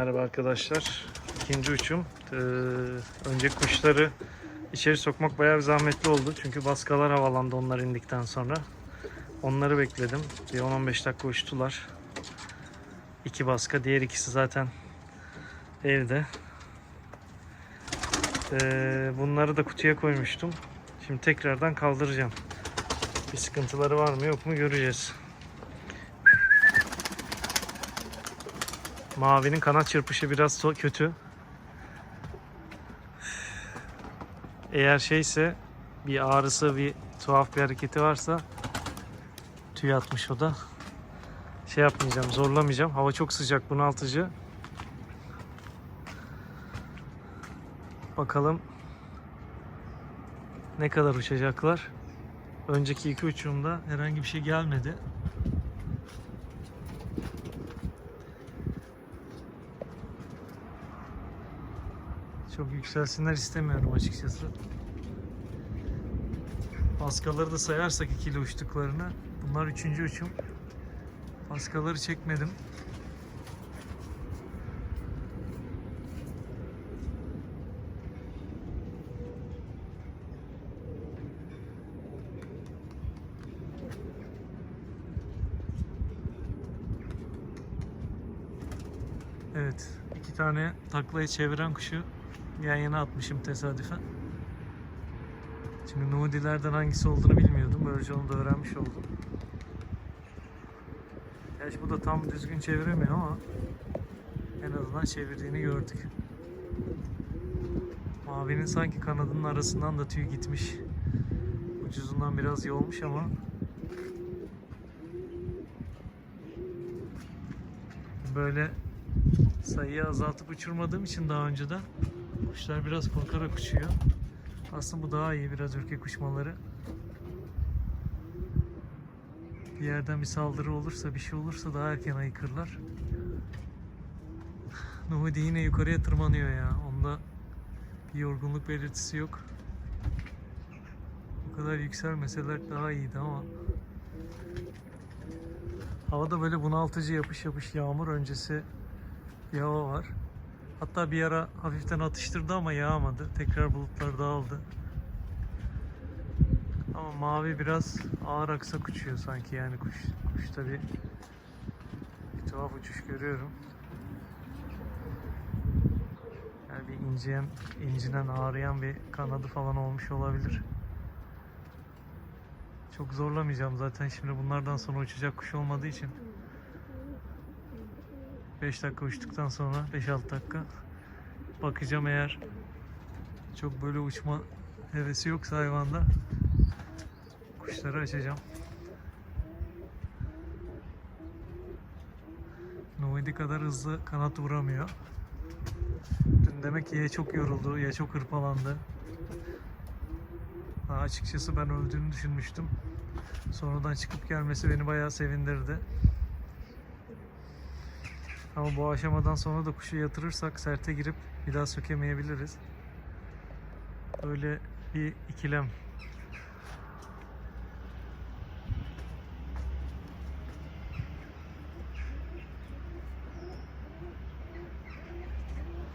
Merhaba arkadaşlar. İkinci uçum. Ee, önce kuşları içeri sokmak bayağı bir zahmetli oldu. Çünkü baskalar havalandı onlar indikten sonra. Onları bekledim. Bir 10-15 dakika uçtular. İki baska. Diğer ikisi zaten evde. Ee, bunları da kutuya koymuştum. Şimdi tekrardan kaldıracağım. Bir sıkıntıları var mı yok mu göreceğiz. Mavinin kanat çırpışı biraz kötü. Eğer şeyse bir ağrısı bir tuhaf bir hareketi varsa tüy atmış o da. Şey yapmayacağım, zorlamayacağım. Hava çok sıcak, bunaltıcı. Bakalım ne kadar uçacaklar. Önceki iki uçumda herhangi bir şey gelmedi. Çok yükselsinler istemiyorum açıkçası. Paskaları da sayarsak ikili uçtuklarını. Bunlar üçüncü uçum. Paskaları çekmedim. Evet, iki tane taklayı çeviren kuşu yan yana atmışım tesadüfen. Şimdi Nudilerden hangisi olduğunu bilmiyordum. Böylece onu da öğrenmiş oldum. Gerçi bu da tam düzgün çeviremiyor ama en azından çevirdiğini gördük. Mavinin sanki kanadının arasından da tüy gitmiş. Ucuzundan biraz yolmuş ama böyle sayıyı azaltıp uçurmadığım için daha önceden kuşlar biraz korkarak uçuyor. Aslında bu daha iyi biraz ürkek uçmaları. Bir yerden bir saldırı olursa bir şey olursa daha erken ayıkırlar. Nuhudi yine yukarıya tırmanıyor ya. Onda bir yorgunluk belirtisi yok. Bu kadar yükselmeseler daha iyiydi ama Havada böyle bunaltıcı yapış yapış yağmur öncesi bir hava var. Hatta bir ara hafiften atıştırdı ama yağmadı. Tekrar bulutlar dağıldı. Ama mavi biraz ağır aksak uçuyor sanki yani kuş. Kuşta bir, bir tuhaf uçuş görüyorum. Yani bir inceyen, incinen ağrıyan bir kanadı falan olmuş olabilir. Çok zorlamayacağım zaten şimdi bunlardan sonra uçacak kuş olmadığı için. 5 dakika uçtuktan sonra 5-6 dakika bakacağım eğer çok böyle uçma hevesi yoksa hayvanda kuşları açacağım. Noidi kadar hızlı kanat vuramıyor. Dün demek ki ya çok yoruldu ya çok hırpalandı. Ha, açıkçası ben öldüğünü düşünmüştüm. Sonradan çıkıp gelmesi beni bayağı sevindirdi. Ama bu aşamadan sonra da kuşu yatırırsak serte girip bir daha sökemeyebiliriz. Böyle bir ikilem.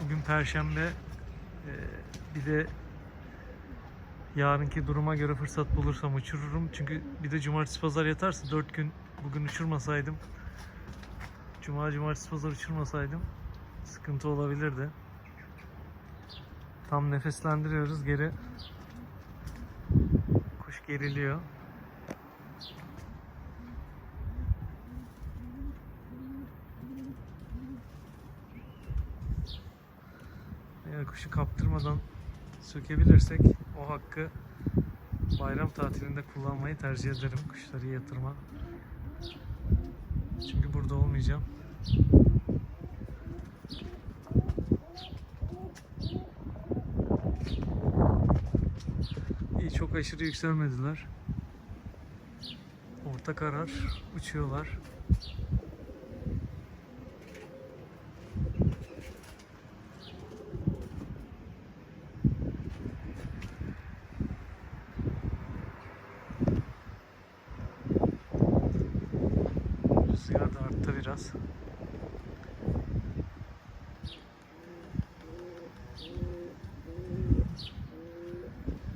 Bugün Perşembe. Ee, bir de yarınki duruma göre fırsat bulursam uçururum. Çünkü bir de cumartesi pazar yatarsa 4 gün bugün uçurmasaydım Cuma, cumartesi, pazar uçurmasaydım sıkıntı olabilirdi. Tam nefeslendiriyoruz geri. Kuş geriliyor. Eğer kuşu kaptırmadan sökebilirsek o hakkı bayram tatilinde kullanmayı tercih ederim. Kuşları yatırma. Olmayacağım. İyi çok aşırı yükselmediler. Orta karar uçuyorlar. biraz.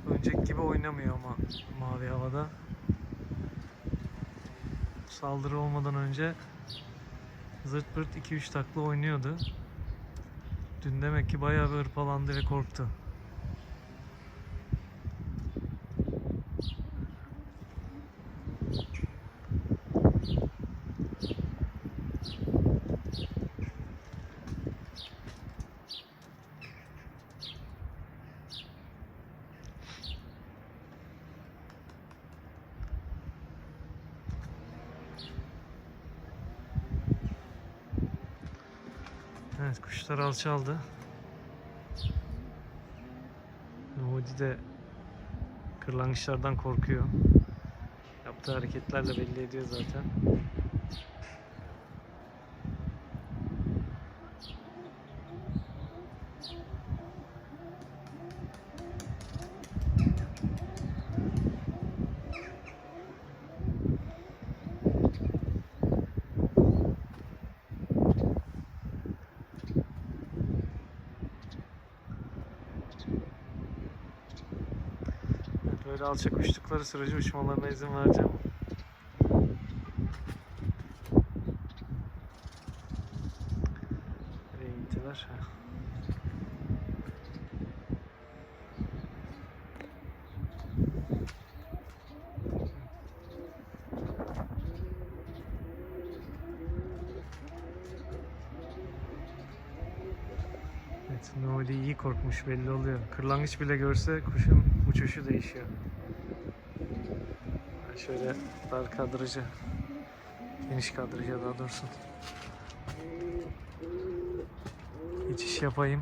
Önceki gibi oynamıyor ama mavi havada. Saldırı olmadan önce zırt pırt 2-3 takla oynuyordu. Dün demek ki bayağı bir hırpalandı ve korktu. Kuşlar alçaldı. Nudi de kırlangıçlardan korkuyor. Yaptığı hareketlerle belli ediyor zaten. Evet, böyle alçak uçtukları sürece uçmalarına izin vereceğim. Nereye gittiler? Evet, Nuri iyi korkmuş belli oluyor. Kırlangıç bile görse kuşun uçuşu değişiyor. Şöyle dar kadraja, geniş kadraja daha doğrusu geçiş yapayım.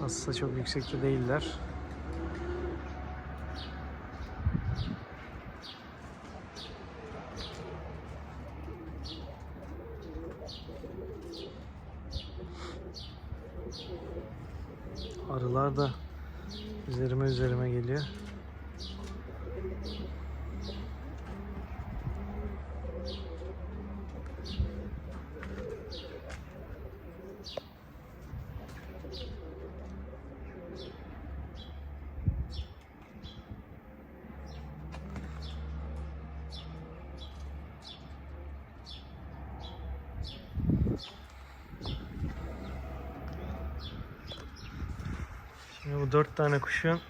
Nasılsa çok yüksekte değiller. Arılar da üzerime üzerime geliyor. Şimdi bu dört tane kuşun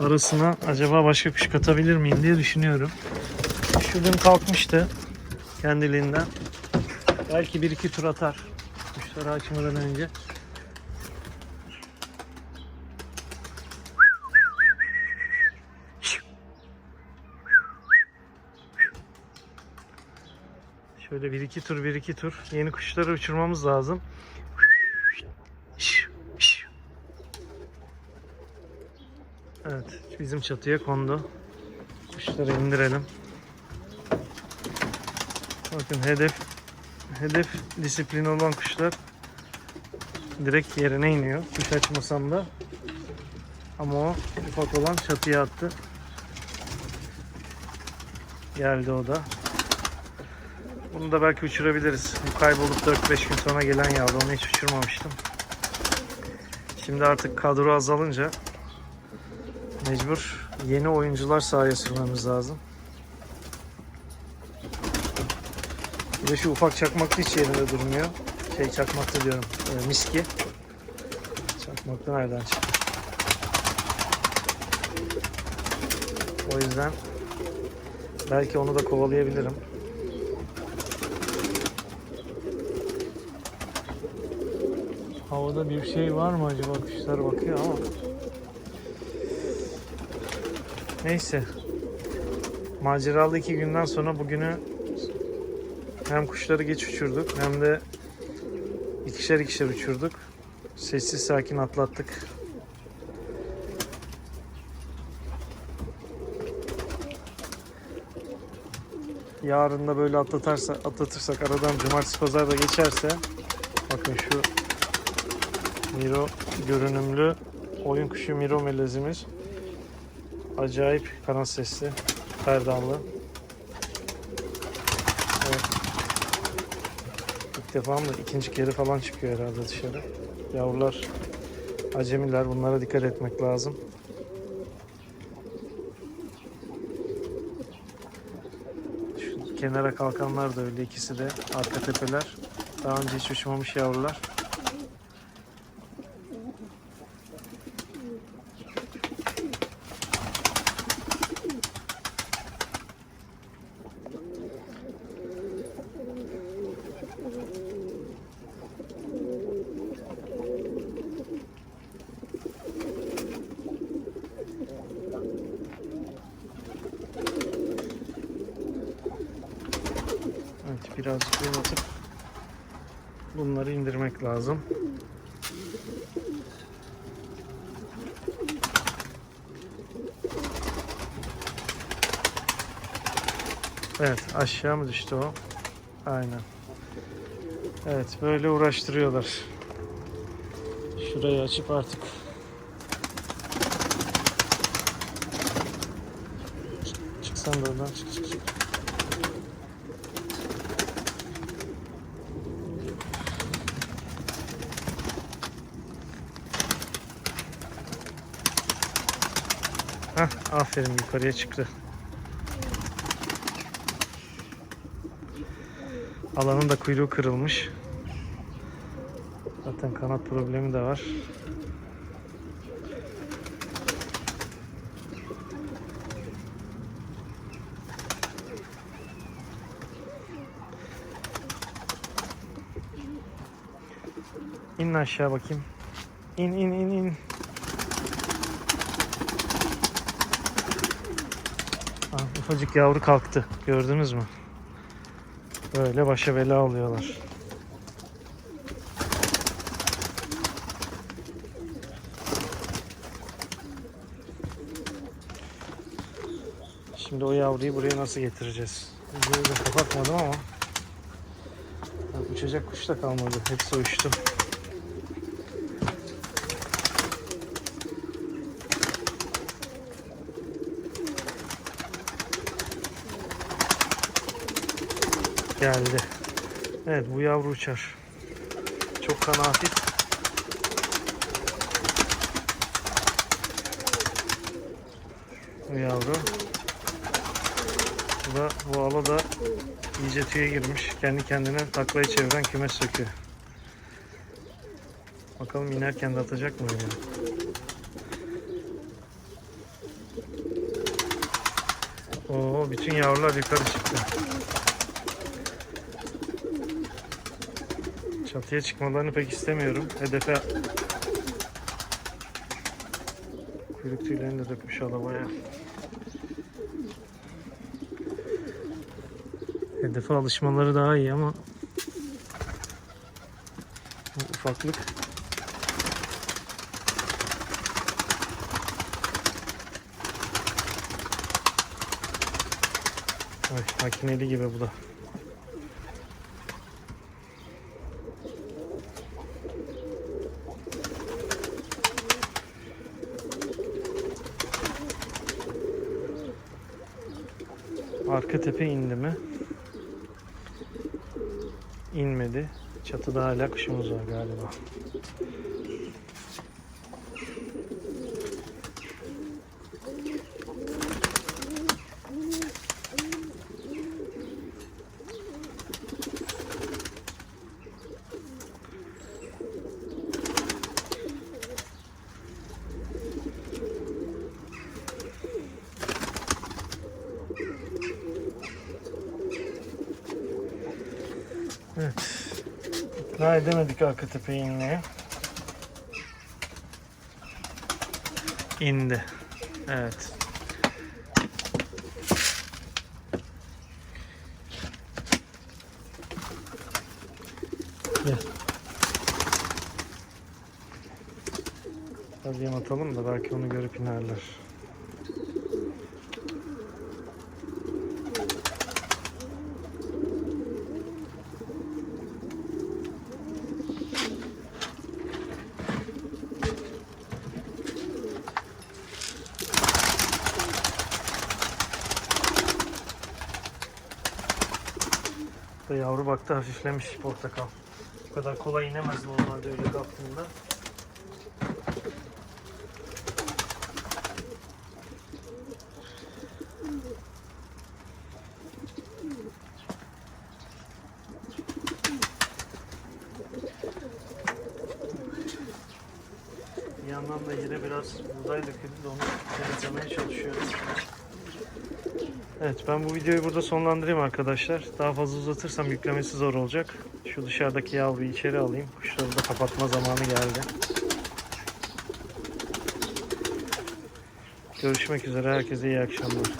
arasına acaba başka kuş katabilir miyim diye düşünüyorum. Şu dün kalkmıştı kendiliğinden. Belki bir iki tur atar kuşları açmadan önce. Şöyle bir iki tur bir iki tur yeni kuşları uçurmamız lazım. Evet bizim çatıya kondu. Kuşları indirelim. Bakın hedef hedef disiplini olan kuşlar direkt yerine iniyor. Kuş açmasam da ama o ufak olan çatıya attı. Geldi o da. Bunu da belki uçurabiliriz. Bu kaybolup 4-5 gün sonra gelen yavru. Onu hiç uçurmamıştım. Şimdi artık kadro azalınca mecbur yeni oyuncular sahaya sürmemiz lazım. Bir de şu ufak çakmaklı hiç yerinde durmuyor. Şey çakmaklı diyorum. E, miski. Çakmaklı nereden çıktı? O yüzden belki onu da kovalayabilirim. Havada bir şey var mı acaba? Kuşlar bakıyor ama. Neyse. Maceralı iki günden sonra bugünü hem kuşları geç uçurduk hem de ikişer ikişer uçurduk. Sessiz sakin atlattık. Yarın da böyle atlatarsa, atlatırsak aradan cumartesi pazar da geçerse bakın şu Miro görünümlü oyun kuşu Miro melezimiz. Acayip kanat sesli, perdallı. Evet. ilk defa mı ikinci kere falan çıkıyor herhalde dışarı. Yavrular acemiler bunlara dikkat etmek lazım. Şu kenara kalkanlar da öyle ikisi de arka tepeler. Daha önce hiç uçmamış yavrular. Yol atıp bunları indirmek lazım. Evet aşağı mı düştü o? Aynen. Evet böyle uğraştırıyorlar. Şurayı açıp artık Çık- çıksan da oradan çık çık çık. Hah, aferin yukarıya çıktı. Alanın da kuyruğu kırılmış. Zaten kanat problemi de var. İn aşağı bakayım. İn in in in. Ah, ufacık yavru kalktı. Gördünüz mü? Böyle başa bela oluyorlar. Şimdi o yavruyu buraya nasıl getireceğiz? Burayı da kapatmadım ama uçacak kuş da kalmadı. Hepsi uçtu. Geldi. Evet bu yavru uçar. Çok kanı hafif. Bu yavru. Bu da bu ala da iyice tüye girmiş. Kendi kendine taklayı çeviren kümes söküyor. Bakalım inerken de atacak mı öyle? Oo bütün yavrular yukarı çıktı. Çatıya çıkmalarını pek istemiyorum. Hedefe kuyruk tüylerini de dökmüş alabaya. Hedefe alışmaları daha iyi ama bu ufaklık Ay, makineli gibi bu da. Arka tepe indi mi? İnmedi. Çatıda hala kuşumuz var galiba. Evet. İkna edemedik arka tepeye inmeye. İndi. Evet. Gel. Hadi yem atalım da belki onu görüp inerler. Baktı hafiflemiş portakal. Bu kadar kolay inemez normalde öyle kalktığında. Bir yandan da yine biraz buğday döküldü de onu temizlemeye çalışıyoruz. Evet ben bu videoyu burada sonlandırayım arkadaşlar. Daha fazla uzatırsam yüklemesi zor olacak. Şu dışarıdaki yavruyu içeri alayım. Kuşları da kapatma zamanı geldi. Görüşmek üzere. Herkese iyi akşamlar.